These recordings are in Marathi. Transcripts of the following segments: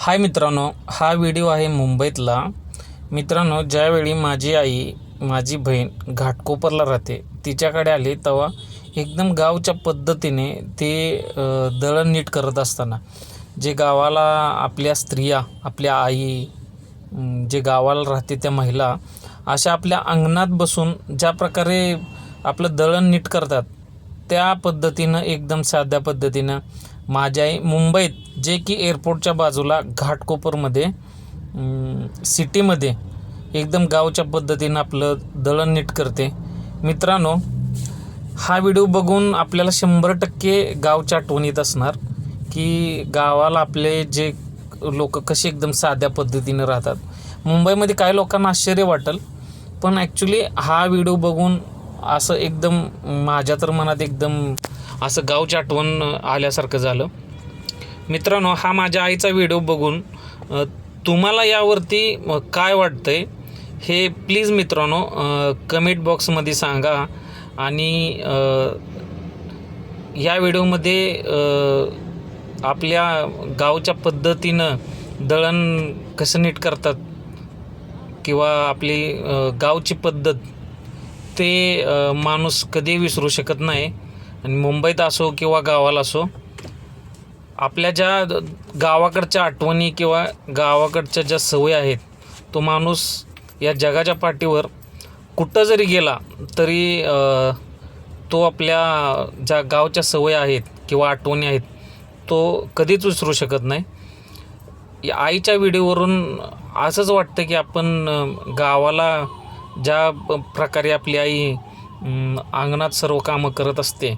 हाय मित्रांनो हा व्हिडिओ आहे मुंबईतला. मित्रांनो ज्यावेळी माझी आई माझी बहीण घाटकोपरला राहते तिच्याकडे आली तेव्हा एकदम गावच्या पद्धतीने ते दळण नीट करत असताना जे गावाला आपल्या स्त्रिया आपल्या आई जे गावाला राहते त्या महिला अशा आपल्या अंगणात बसून ज्या प्रकारे आपलं दळण नीट करतात त्या पद्धतीनं एकदम साध्या पद्धतीनं माझ्या आई मुंबईत जे की एअरपोर्टच्या बाजूला घाटकोपरमध्ये सिटीमध्ये एकदम गावच्या पद्धतीनं आपलं दळण नीट करते. मित्रांनो हा व्हिडिओ बघून आपल्याला शंभर टक्के गावच्या आठवणीत असणार की गावाला आपले जे लोक कसे एकदम साध्या पद्धतीनं राहतात. मुंबईमध्ये काही लोकांना आश्चर्य वाटेल पण ॲक्च्युली हा व्हिडिओ बघून असं एकदम माझ्या तर मनात एकदम असं गावची आठवण आल्यासारखं झालं. मित्रांनो हा माझ्या आईचा व्हिडिओ बघून तुम्हाला यावरती काय वाटतंय हे प्लीज मित्रांनो कमेंट बॉक्समध्ये सांगा. आणि या व्हिडिओमध्ये आपल्या गावच्या पद्धतीनं दळण कसं नीट करतात किंवा आपली गावची पद्धत ते माणूस कधी विसरू शकत नाही. आणि मुंबईत असो किंवा गावाला असो आपल्या ज्या द- गावाकडच्या आठवणी किंवा गावाकडच्या ज्या सवयी आहेत तो माणूस या जगाच्या पाठीवर कुठं जरी गेला तरी तो आपल्या ज्या गावच्या सवयी आहेत किंवा आठवणी आहेत तो कधीच विसरू शकत नाही. आईच्या व्हिडिओवरून असंच वाटतं की आपण गावाला ज्या प्रकारे आपली आई अंगणात सर्व कामं करत असते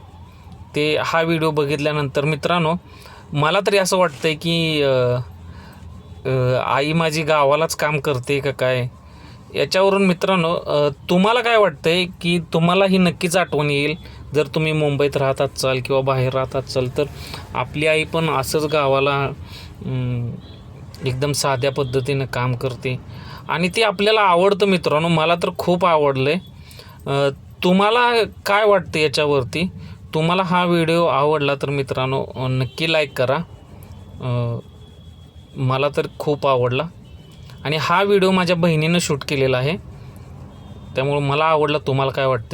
ते हा व्हिडिओ बघितल्यानंतर मित्रांनो मला तरी असं वाटतं आहे की आई माझी गावालाच काम करते का काय? याच्यावरून मित्रांनो तुम्हाला काय वाटतं आहे की तुम्हाला ही नक्कीच आठवण येईल? जर तुम्ही मुंबईत राहत असाल किंवा बाहेर राहत असाल तर आपली आई पण असंच गावाला एकदम साध्या पद्धतीनं काम करते. आणि ते आपल्याला आवडतं मित्रांनो मला तर खूप आवडलं आहे तुम्हाला काय वाटतं याच्यावरती? तुम्हाला हा व्हिडिओ आवडला तर मित्रांनो नक्की लाईक करा. मला तर खूप आवडला. आणि हा व्हिडिओ माझ्या बहिणीनं शूट केलेला आहे. त्यामुळं मला आवडला. तुम्हाला काय वाटतं